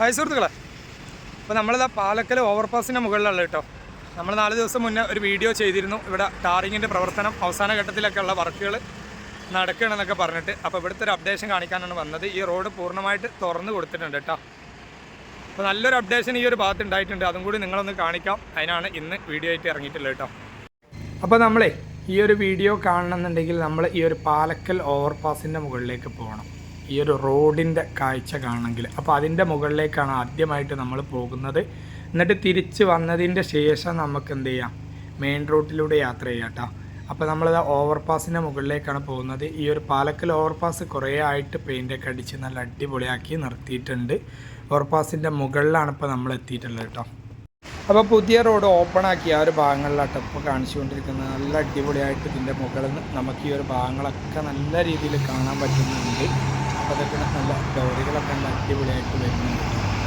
Hi സുഹൃത്തുക്കളെ. അപ്പോൾ നമ്മളിതാ പാലക്കൽ ഓവർപാസിന്റെ മുകളിലുള്ള കേട്ടോ. നമ്മൾ നാല് ദിവസം മുന്നേ ഒരു വീഡിയോ ചെയ്തിരുന്നു. ഇവിടെ ടാറിങ്ങിന്റെ പ്രവർത്തനം അവസാന ഘട്ടത്തിലൊക്കെ ഉള്ള വർക്കുകൾ നടക്കണമെന്നൊക്കെ പറഞ്ഞിട്ട്. അപ്പോൾ ഇവിടുത്തെ ഒരു അപ്ഡേഷൻ കാണിക്കാനാണ് വന്നത്. ഈ റോഡ് പൂർണമായിട്ട് തുറന്നു കൊടുത്തിട്ടുണ്ട് കേട്ടോ. അപ്പോൾ നല്ലൊരു അപ്ഡേഷൻ ഈ ഒരു ഭാഗത്ത് ഉണ്ടായിട്ടുണ്ട്. അതും കൂടി നിങ്ങളൊന്ന് കാണിക്കാം. അതിനാണ് ഇന്ന് വീഡിയോ ആയിട്ട് ഇറങ്ങിയിട്ടുള്ളത് കേട്ടോ. അപ്പോൾ നമ്മളെ ഈ ഒരു വീഡിയോ കാണണമെന്നുണ്ടെങ്കിൽ നമ്മൾ ഈ ഒരു പാലക്കൽ ഓവർപാസിന്റെ മുകളിലേക്ക് പോകണം. ഈ ഒരു റോഡിന്റെ കാഴ്ച കാണണമെങ്കിൽ. അപ്പോൾ അതിന്റെ മുകളിലേക്കാണ് ആദ്യമായിട്ട് നമ്മൾ പോകുന്നത്. എന്നിട്ട് തിരിച്ച് വന്നതിന്റെ ശേഷം നമുക്ക് എന്ത് ചെയ്യാം? മെയിൻ റോഡിലൂടെ യാത്ര ചെയ്യാം കേട്ടോ. അപ്പോൾ നമ്മളത് ഓവർപാസിന്റെ മുകളിലേക്കാണ് പോകുന്നത്. ഈ ഒരു പാലക്കൽ ഓവർപാസ് കുറേ ആയിട്ട് പെയിന്റൊക്കെ അടിച്ച് നല്ല അടിപൊളിയാക്കി നിർത്തിയിട്ടുണ്ട്. ഓവർപാസിന്റെ മുകളിലാണ് ഇപ്പോൾ നമ്മൾ എത്തിയിട്ടുള്ളത് കേട്ടോ. അപ്പോൾ പുതിയ റോഡ് ഓപ്പൺ ആക്കി ആ ഒരു ഭാഗങ്ങളിലാട്ടോ ഇപ്പോൾ കാണിച്ചുകൊണ്ടിരിക്കുന്നത് നല്ല അടിപൊളിയായിട്ട് ഇതിന്റെ മുകളിൽ നമുക്ക് ഈ ഒരു ഭാഗങ്ങളൊക്കെ നല്ല രീതിയിൽ കാണാൻ പറ്റുന്നുണ്ട്. അപ്പോൾ അതൊക്കെ നല്ല ലോറികളൊക്കെ നല്ല അടിപൊളിയായിട്ട് വരുന്നുണ്ട്.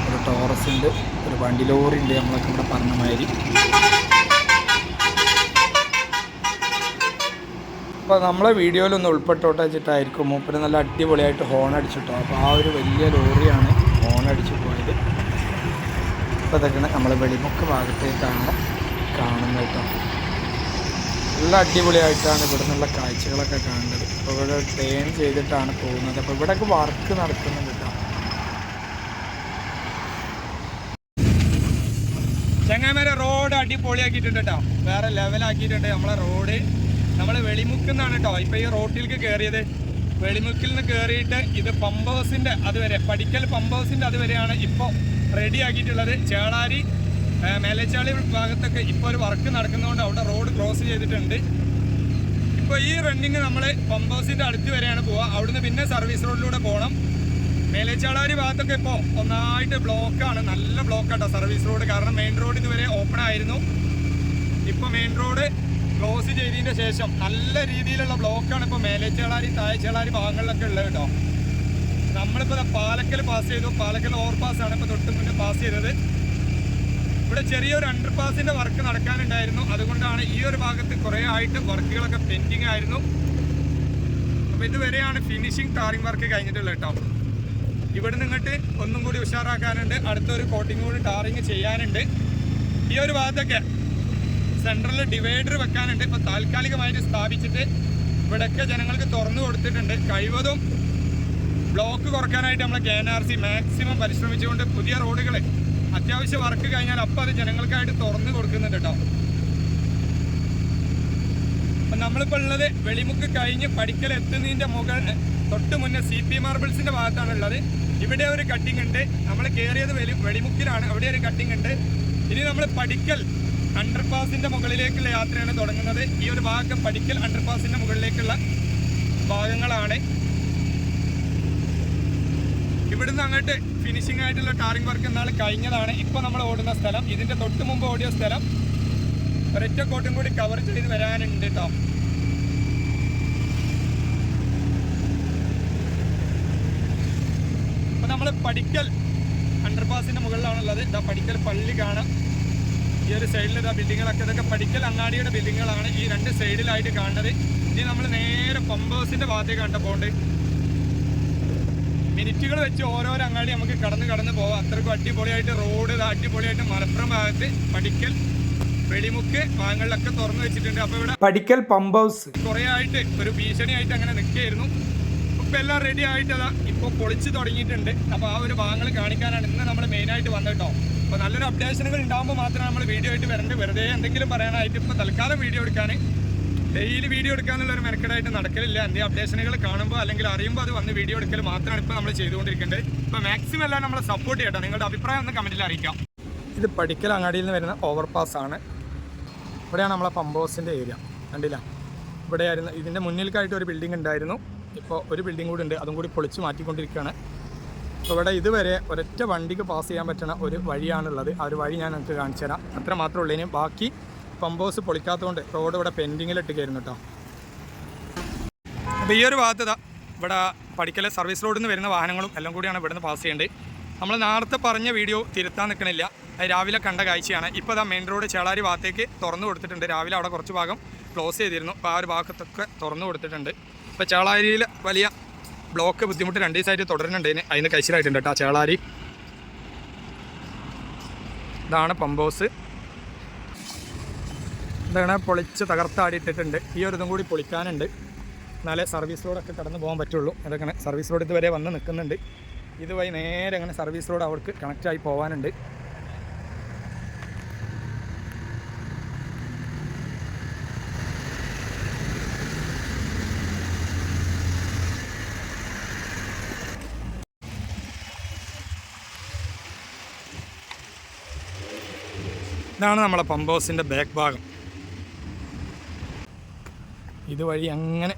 ഒരു ടോറസ് ഉണ്ട് ഒരു വണ്ടി ലോറി ഉണ്ട് നമ്മളൊക്കെ ഇവിടെ പറഞ്ഞ മാതിരി. അപ്പോൾ നമ്മളെ വീഡിയോയിലൊന്ന് ഉൾപ്പെട്ടോട്ടെ വെച്ചിട്ടായിരിക്കും. മൂപ്പര് നല്ല അടിപൊളിയായിട്ട് ഹോൺ അടിച്ചിട്ടോ. അപ്പോൾ ആ ഒരു വലിയ ലോറിയാണ് ഹോൺ അടിച്ചു പോയത്. അപ്പോൾ ഇതൊക്കെയാണ് നമ്മൾ വെളിമുക്ക് ഭാഗത്തേക്കാണ് കാണുന്നത് കേട്ടോ. നല്ല അടിപൊളിയായിട്ടാണ് ഇവിടെ നിന്നുള്ള കാഴ്ചകളൊക്കെ കാണുന്നത് അപ്പോൾ ഇവിടെ ടേൺ ചെയ്തിട്ടാണ് പോകുന്നത്. അപ്പോൾ ഇവിടെയൊക്കെ വർക്ക് നടക്കുന്നുണ്ട് കേട്ടോ. ചങ്ങാമര റോഡ് അടിപൊളിയാക്കിയിട്ടുണ്ട് കേട്ടോ. വേറെ ലെവലാക്കിയിട്ടുണ്ട് നമ്മളെ റോഡ് നമ്മൾ വെളിമുക്കെന്നാണ് കേട്ടോ. ഇപ്പോൾ ഈ റോട്ടിലേക്ക് കയറിയത് വെളിമുക്കിൽ നിന്ന് കയറിയിട്ട് ഇത് പമ്പ് ഹൗസിന്റെ അതുവരെ പടിക്കൽ പമ്പ് ഹൗസിന്റെ അതുവരെയാണ് ഇപ്പോൾ റെഡി ആക്കിയിട്ടുള്ളത്. ചേളാരി മേലേച്ചാളി ഭാഗത്തൊക്കെ ഇപ്പോൾ ഒരു വർക്ക് നടക്കുന്നതുകൊണ്ട് അവിടെ റോഡ് ക്രോസ് ചെയ്തിട്ടുണ്ട്. ഇപ്പോൾ ഈ റണ്ണിങ് നമ്മൾ പമ്പ് ഹൗസിന്റെ അടുത്ത് വരെയാണ് പോവുക. അവിടുന്ന് പിന്നെ സർവീസ് റോഡിലൂടെ പോകണം മേലേച്ചാളാരി ഭാഗത്തൊക്കെ ഇപ്പോൾ ഒന്നായിട്ട് ബ്ലോക്കാണ് നല്ല ബ്ലോക്കാട്ടോ സർവീസ് റോഡ് കാരണം മെയിൻ റോഡ് ഇതുവരെ ഓപ്പൺ ആയിരുന്നു. ഇപ്പോൾ മെയിൻ റോഡ് ക്ലോസ് ചെയ്തതിന് ശേഷം നല്ല രീതിയിലുള്ള ബ്ലോക്കാണ് ഇപ്പോൾ മേലേച്ചാളാരി തായച്ചാളാരി ഭാഗങ്ങളിലൊക്കെ ഉള്ളത് കേട്ടോ. നമ്മളിപ്പോൾ പാലക്കൽ പാസ് ചെയ്തു. പാലക്കൽ ഓവർ പാസ് ആണ് ഇപ്പോൾ തൊട്ട് മുന്നേ പാസ് ചെയ്തത്. ഇവിടെ ചെറിയൊരു അണ്ടർ പാസിന്റെ വർക്ക് നടക്കാനുണ്ടായിരുന്നു. അതുകൊണ്ടാണ് ഈ ഒരു ഭാഗത്ത് കുറേ ആയിട്ട് വർക്കുകളൊക്കെ പെൻഡിങ് ആയിരുന്നു. അപ്പോൾ ഇതുവരെയാണ് ഫിനിഷിംഗ് ടാറിംഗ് വർക്ക് കഴിഞ്ഞിട്ടുള്ളത് കേട്ടോ ഇവിടെ നിന്നിട്ട് ഒന്നും കൂടി ഉഷാറാക്കാനുണ്ട്. അടുത്തൊരു കോട്ടിങ് കൂടി ടാറിങ് ചെയ്യാനുണ്ട്. ഈ ഒരു ഭാഗത്തൊക്കെ സെൻട്രലിൽ ഡിവൈഡർ വെക്കാനുണ്ട്. ഇപ്പോൾ താൽക്കാലികമായിട്ട് സ്ഥാപിച്ചിട്ട് ഇവിടെയൊക്കെ ജനങ്ങൾക്ക് തുറന്നു കൊടുത്തിട്ടുണ്ട്. കഴിവതും ബ്ലോക്ക് കുറക്കാനായിട്ട് നമ്മൾ K N R C maximum പരിശ്രമിച്ചുകൊണ്ട് പുതിയ റോഡുകൾ അത്യാവശ്യ വർക്ക് കഴിഞ്ഞാൽ അപ്പം അത് ജനങ്ങൾക്കായിട്ട് തുറന്നു കൊടുക്കുന്നുണ്ട് കേട്ടോ അപ്പം നമ്മളിപ്പോൾ ഉള്ളത് വെളിമുക്ക് കഴിഞ്ഞ് പഠിക്കൽ എത്തുന്നതിന്റെ മുകൾ തൊട്ട് മുന്നേ സി പി മാർബിൾസിന്റെ ഭാഗത്താണ് ഉള്ളത് ഇവിടെ ഒരു കട്ടിംഗ് ഉണ്ട്. നമ്മൾ കയറിയത് വെളി വെളിമുക്കിലാണ്. അവിടെ ഒരു കട്ടിംഗ് ഉണ്ട്. ഇനി നമ്മൾ പഠിക്കൽ അണ്ടർപാസിന്റെ മുകളിലേക്കുള്ള യാത്രയാണ് തുടങ്ങുന്നത്. ഈ ഒരു ഭാഗം പഠിക്കൽ അണ്ടർപാസിന്റെ മുകളിലേക്കുള്ള ഭാഗങ്ങളാണ്. ഇവിടുന്ന് അങ്ങോട്ട് ഫിനിഷിംഗ് ആയിട്ടുള്ള ടാറിംഗ് വർക്ക് എന്നാൽ കഴിഞ്ഞതാണ്. ഇപ്പോൾ നമ്മൾ ഓടുന്ന സ്ഥലം. ഇതിന്റെ തൊട്ട് മുമ്പ് ഓടിയ സ്ഥലം. ഒരൊറ്റ കോട്ടും കൂടി കവർ ചെയ്ത് വരാനുണ്ട് കേട്ടോ അപ്പോൾ നമ്മൾ പഠിക്കൽ അണ്ടർപാസിന്റെ മുകളിലാണുള്ളത്. ഇതാ പഠിക്കൽ പള്ളി കാണാം. ഈ ഒരു സൈഡിൽ ഇതാ ബിൽഡിങ്ങുകളൊക്കെ. ഇതൊക്കെ പഠിക്കൽ അങ്ങാടിയുടെ ബിൽഡിങ്ങുകളാണ് ഈ രണ്ട് സൈഡിലായിട്ട് കാണുന്നത്. ഇനി നമ്മൾ നേരെ പമ്പേഴ്സിന്റെ ഭാഗത്തേക്ക് കണ്ട പോകേണ്ടത്. മിനിറ്റുകൾ വെച്ച് ഓരോരോ അങ്ങാടി നമുക്ക് കടന്ന് കടന്ന് പോവാം. അത്രക്കും അടിപൊളിയായിട്ട് റോഡ് അടിപൊളിയായിട്ട് മലപ്പുറം ഭാഗത്ത് പഠിക്കൽ വെളിമുക്ക് ഭാഗങ്ങളിലൊക്കെ തുറന്നു വെച്ചിട്ടുണ്ട്. അപ്പൊ ഇവിടെ പഠിക്കൽ പമ്പ് ഹൗസ് കുറെ ആയിട്ട് ഒരു ഭീഷണിയായിട്ട് അങ്ങനെ നിൽക്കുകയായിരുന്നു. ഇപ്പൊ എല്ലാം റെഡി ആയിട്ട് അതാ ഇപ്പൊ പൊളിച്ച് തുടങ്ങിയിട്ടുണ്ട്. അപ്പൊ ആ ഒരു ഭാഗങ്ങൾ കാണിക്കാനാണ് ഇന്ന് നമ്മൾ മെയിൻ ആയിട്ട് വന്നിട്ടോ കേട്ടോ. അപ്പൊ നല്ലൊരു അപ്ഡേഷനുകൾ ഉണ്ടാകുമ്പോൾ മാത്രമേ നമ്മൾ വീഡിയോ ആയിട്ട് വരേണ്ടത്. വെറുതെ എന്തെങ്കിലും പറയാനായിട്ട് ഇപ്പൊ തൽക്കാലം വീഡിയോ എടുക്കാൻ ഡെയിലി വീഡിയോ എടുക്കാന്നുള്ള ഒരു മെനക്കെടായിട്ട് നടക്കലില്ല. എന്തെങ്കിലും അപ്ഡേഷനുകൾ കാണുമ്പോൾ അല്ലെങ്കിൽ അറിയുമ്പോൾ അത് വന്ന് വീഡിയോ എടുക്കൽ മാത്രമാണ് ഇപ്പോൾ നമ്മൾ ചെയ്തുകൊണ്ടിരിക്കേണ്ടത്. ഇപ്പോൾ മാക്സിമം എല്ലാം നമ്മൾ സപ്പോർട്ട് ചെയ്യട്ടോ. നിങ്ങളുടെ അഭിപ്രായം ഒന്ന് കമന്റിൽ അറിയിക്കാം. ഇത് പഠിക്കൽ അങ്ങാടിയിൽ നിന്ന് വരുന്ന ഓവർപാസ് ആണ്. ഇവിടെയാണ് നമ്മളെ പമ്പ് ഹൗസിന്റെ ഏരിയ കണ്ടില്ല? ഇവിടെയായിരുന്നു ഇതിന്റെ മുന്നിലേക്കായിട്ട് ഒരു ബിൽഡിംഗ് ഉണ്ടായിരുന്നു. ഇപ്പോൾ ഒരു ബിൽഡിംഗ് കൂടി ഉണ്ട്. അതും കൂടി പൊളിച്ച് മാറ്റിക്കൊണ്ടിരിക്കുകയാണ്. അപ്പോൾ ഇവിടെ ഇതുവരെ ഒരൊറ്റ വണ്ടിക്ക് പാസ് ചെയ്യാൻ പറ്റുന്ന ഒരു വഴിയാണുള്ളത്. ആ ഒരു വഴി ഞാൻ നിങ്ങൾക്ക് കാണിച്ചു തരാം അത്ര മാത്രമേ ഉള്ളൂ. ഇനി ബാക്കി പമ്പ് ഹൗസ് പൊളിക്കാത്തതുകൊണ്ട് റോഡ് ഇവിടെ പെൻഡിങ്ങിലിട്ടുകയായിരുന്നു കേട്ടോ അപ്പോൾ ഈ ഒരു ഭാഗത്ത് ഇവിടെ പഠിക്കലെ സർവീസ് റോഡിൽ നിന്ന് വരുന്ന വാഹനങ്ങളും എല്ലാം കൂടിയാണ് ഇവിടുന്ന് പാസ് ചെയ്യേണ്ടത് നമ്മൾ നേരത്തെ പറഞ്ഞ വീഡിയോ തിരുത്താൻ നിൽക്കണില്ല അത് രാവിലെ കണ്ട കാഴ്ചയാണ്. ഇപ്പോൾ ഇതാ മെയിൻ റോഡ് ചേളാരി ഭാഗത്തേക്ക് തുറന്നു കൊടുത്തിട്ടുണ്ട്. രാവിലെ അവിടെ കുറച്ച് ഭാഗം ക്ലോസ് ചെയ്തിരുന്നു. അപ്പോൾ ആ ഒരു ഭാഗത്തൊക്കെ തുറന്നു കൊടുത്തിട്ടുണ്ട്. ഇപ്പോൾ ചേളാരിയിൽ വലിയ ബ്ലോക്ക് ബുദ്ധിമുട്ട് രണ്ട് ദിവസമായിട്ട് തുടരുന്നുണ്ട്. അതിന് അതിന് കഴിച്ചിലായിട്ടുണ്ട് കേട്ടോ ചേളാരി. ഇതാണ് പമ്പോസ് ഇതാണ് പൊളിച്ച് തകർത്താടിയിട്ടിട്ടുണ്ട്. ഈ ഒരു ഇതും കൂടി പൊളിക്കാനുണ്ട്. എന്നാലേ സർവീസ് റോഡൊക്കെ കടന്നു പോകാൻ പറ്റുള്ളൂ. അതങ്ങനെ സർവീസ് റോഡ് ഇതുവരെ വന്ന് നിൽക്കുന്നുണ്ട്. ഇതുവഴി നേരെ അങ്ങനെ സർവീസ് റോഡ് അവർക്ക് കണക്റ്റായി പോകാനുണ്ട് ഇതാണ് നമ്മളെ പമ്പ് ഹൗസിന്റെ ബാക്ക് ഭാഗം. ഇതുവഴി അങ്ങനെ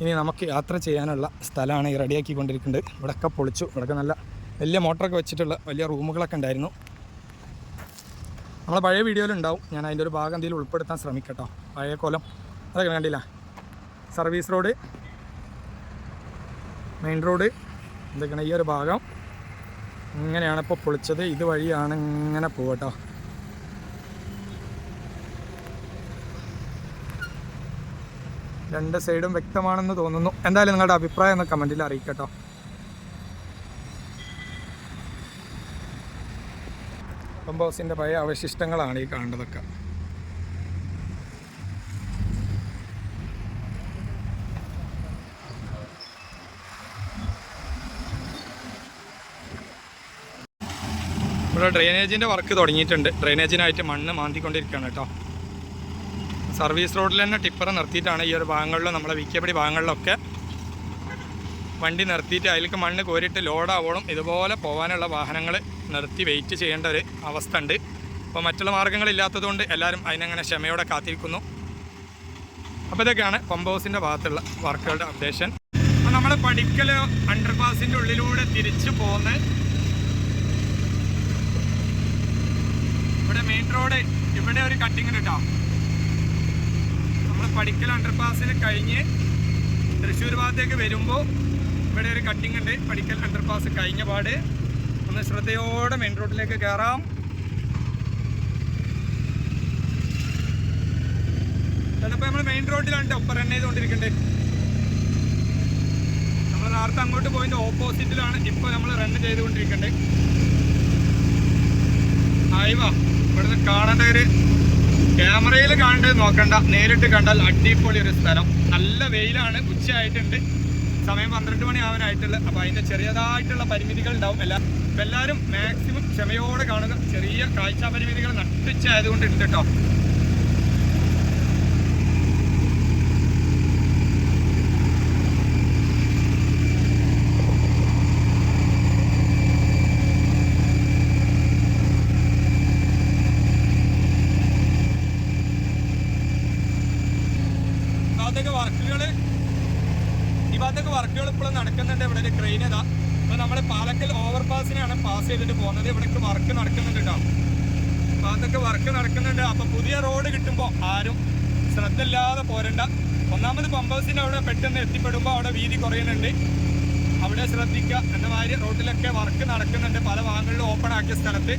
ഇനി നമുക്ക് യാത്ര ചെയ്യാനുള്ള സ്ഥലമാണ് ഈ റെഡിയാക്കിക്കൊണ്ടിരിക്കുന്നത്. ഇവിടെയൊക്കെ പൊളിച്ചു. ഇവിടെയൊക്കെ നല്ല വലിയ മോട്ടറൊക്കെ വെച്ചിട്ടുള്ള വലിയ റൂമുകളൊക്കെ ഉണ്ടായിരുന്നു. നമ്മളെ പഴയ വീഡിയോയിലുണ്ടാവും ഞാൻ അതിന്റെ ഒരു ഭാഗം എന്തെങ്കിലും ഉൾപ്പെടുത്താൻ ശ്രമിക്കട്ടോ. പഴയ കോലം. അതൊക്കെ കണ്ടില്ല? സർവീസ് റോഡ് മെയിൻ റോഡ് എന്തൊക്കെയാണ് ഈ ഒരു ഭാഗം. ഇങ്ങനെയാണ് ഇപ്പോൾ പൊളിച്ചത്. ഇതുവഴിയാണ് ഇങ്ങനെ പോകട്ടോ രണ്ട് സൈഡും വ്യക്തമാണെന്ന് തോന്നുന്നു. എന്തായാലും നിങ്ങളുടെ അഭിപ്രായം ഒന്ന് കമന്റിൽ അറിയിക്കട്ടോ. പമ്പ് ഹൗസിന്റെ പഴയ അവശിഷ്ടങ്ങളാണ് ഈ കാണുന്നതൊക്കെ. ഇവിടെ ഡ്രെയിനേജിന്റെ വർക്ക് തുടങ്ങിയിട്ടുണ്ട്. ഡ്രെയിനേജിനായിട്ട് മണ്ണ് മാന്തിക്കൊണ്ടിരിക്കുകയാണ് കേട്ടോ. സർവീസ് റോഡിൽ തന്നെ ടിപ്പർ നിർത്തിയിട്ടാണ് ഈ ഒരു ഭാഗങ്ങളിലും നമ്മളെ വിക്കപ്പടി ഭാഗങ്ങളിലൊക്കെ വണ്ടി നിർത്തിയിട്ട് അതിലേക്ക് മണ്ണ് കോരിയിട്ട് ലോഡാവോളും. ഇതുപോലെ പോകാനുള്ള വാഹനങ്ങൾ നിർത്തി വെയിറ്റ് ചെയ്യേണ്ട ഒരു അവസ്ഥ ഉണ്ട് അപ്പോൾ മറ്റുള്ള മാർഗങ്ങളില്ലാത്തതുകൊണ്ട് എല്ലാവരും അതിനങ്ങനെ ക്ഷമയോടെ കാത്തിരിക്കുന്നു. അപ്പോൾ ഇതൊക്കെയാണ് പമ്പ് ഹൗസിന്റെ ഭാഗത്തുള്ള വർക്കുകളുടെ അപ്ഡേഷൻ അപ്പോൾ നമ്മൾ പഠിക്കൽ അണ്ടർപാസിന്റെ ഉള്ളിലൂടെ തിരിച്ചു പോന്ന്. ഇവിടെ മെയിൻ റോഡ് ഇവിടെ ഒരു കട്ടിങ് കേട്ടോ നമ്മൾ അണ്ടർ അണ്ടർപാസിന് കഴിഞ്ഞ് തൃശ്ശൂർ ഭാഗത്തേക്ക് വരുമ്പോൾ ഇവിടെ ഒരു കട്ടിംഗ് ഉണ്ട്. പഠിക്കൽ അണ്ടർപാസ് കഴിഞ്ഞ പാട്. ഒന്ന് ശ്രദ്ധയോടെ മെയിൻ റോഡിലേക്ക് കയറാം ചിലപ്പോൾ നമ്മൾ മെയിൻ റോഡിലാണ് ഒപ്പം റൺ ചെയ്തുകൊണ്ടിരിക്കേണ്ടത് നമ്മൾ നേരത്തെ അങ്ങോട്ട് പോയിന്റെ ഓപ്പോസിറ്റിലാണ് ഇപ്പോൾ നമ്മൾ റൺ ചെയ്തുകൊണ്ടിരിക്കേണ്ടത് ആയിവാ. ഇവിടുന്ന് കാണേണ്ട ഒരു ക്യാമറയിൽ കാണേണ്ടത് നോക്കണ്ട നേരിട്ട് കണ്ടാൽ അടിപൊളി ഒരു സ്ഥലം. നല്ല വെയിലാണ് ഉച്ചയായിട്ടുണ്ട്. സമയം പന്ത്രണ്ട് മണി ആവാനായിട്ടുള്ള അപ്പോൾ അതിന്റെ ചെറിയതായിട്ടുള്ള പരിമിതികൾ ഉണ്ടാവും. എല്ലാ എല്ലാവരും മാക്സിമം ക്ഷമയോടെ കാണുക. ചെറിയ കാഴ്ചാ പരിമിതികൾ നട്ടുച്ചയായതുകൊണ്ട് ഉണ്ട് ഭാഗത്തേക്ക് വർക്കുകൾ ഈ ഭാഗത്തേക്ക് വർക്കുകൾ ഇപ്പോഴും നടക്കുന്നുണ്ട് ഇവിടെ ഒരു ക്രെയിൻ ഇതാ അപ്പോൾ നമ്മൾ പാലക്കൽ ഓവർ പാസിനാണ് പാസ് ചെയ്തിട്ട് പോകുന്നത് ഇവിടേക്ക് വർക്ക് നടക്കുന്നുണ്ട് കേട്ടോ അതൊക്കെ വർക്ക് നടക്കുന്നുണ്ട്. അപ്പോൾ പുതിയ റോഡ് കിട്ടുമ്പോൾ ആരും ശ്രദ്ധ ഇല്ലാതെ പോരണ്ട. ഒന്നാമത് പമ്പേഴ്സിന്റെ അവിടെ പെട്ടെന്ന് എത്തിപ്പെടുമ്പോൾ അവിടെ വീതി കുറയുന്നുണ്ട്. അവിടെ ശ്രദ്ധിക്കുക എന്ന മാതിരി റോഡിലൊക്കെ വർക്ക് നടക്കുന്നുണ്ട്. പല ഭാഗങ്ങളിലും ഓപ്പൺ ആക്കിയ സ്ഥലത്ത്.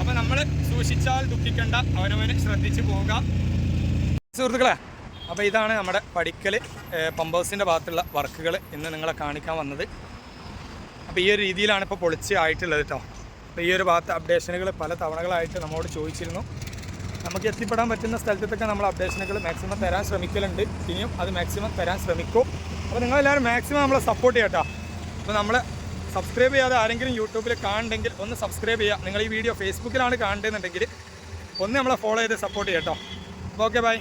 അപ്പോൾ നമ്മൾ സൂക്ഷിച്ചാൽ ദുഃഖിക്കണ്ട. അവനവന് ശ്രദ്ധിച്ച് പോവുക സുഹൃത്തുക്കളെ അപ്പോൾ ഇതാണ് നമ്മുടെ പടിക്കൽ പമ്പേഴ്സിന്റെ ഭാഗത്തുള്ള വർക്കുകൾ ഇന്ന് നിങ്ങളെ കാണിക്കാൻ വന്നത്. അപ്പോൾ ഈ ഒരു രീതിയിലാണ് ഇപ്പോൾ പൊളിച്ച് ആയിട്ടുള്ളത് കേട്ടോ അപ്പോൾ ഈ ഒരു ഭാഗത്ത് അപ്ഡേഷനുകൾ പല തവണകളായിട്ട് നമ്മളോട് ചോദിച്ചിരുന്നു. നമുക്ക് എത്തിപ്പെടാൻ പറ്റുന്ന സ്ഥലത്തൊക്കെ നമ്മൾ അപ്ഡേഷനുകൾ മാക്സിമം തരാൻ ശ്രമിക്കലുണ്ട്. ഇനിയും അത് മാക്സിമം തരാൻ ശ്രമിക്കും. അപ്പോൾ നിങ്ങളെല്ലാവരും മാക്സിമം നമ്മളെ സപ്പോർട്ട് ചെയ്യട്ടോ അപ്പോൾ നമ്മൾ സബ്സ്ക്രൈബ് ചെയ്യാതെ ആരെങ്കിലും യൂട്യൂബിൽ കാണുന്നുണ്ടെങ്കിൽ ഒന്ന് സബ്സ്ക്രൈബ് ചെയ്യുക നിങ്ങൾ ഈ വീഡിയോ ഫേസ്ബുക്കിലാണ് കാണേണ്ടതെന്നുണ്ടെങ്കിൽ ഒന്ന് നമ്മളെ ഫോളോ ചെയ്ത് സപ്പോർട്ട് ചെയ്യട്ടോ അപ്പോൾ ഓക്കെ ബൈ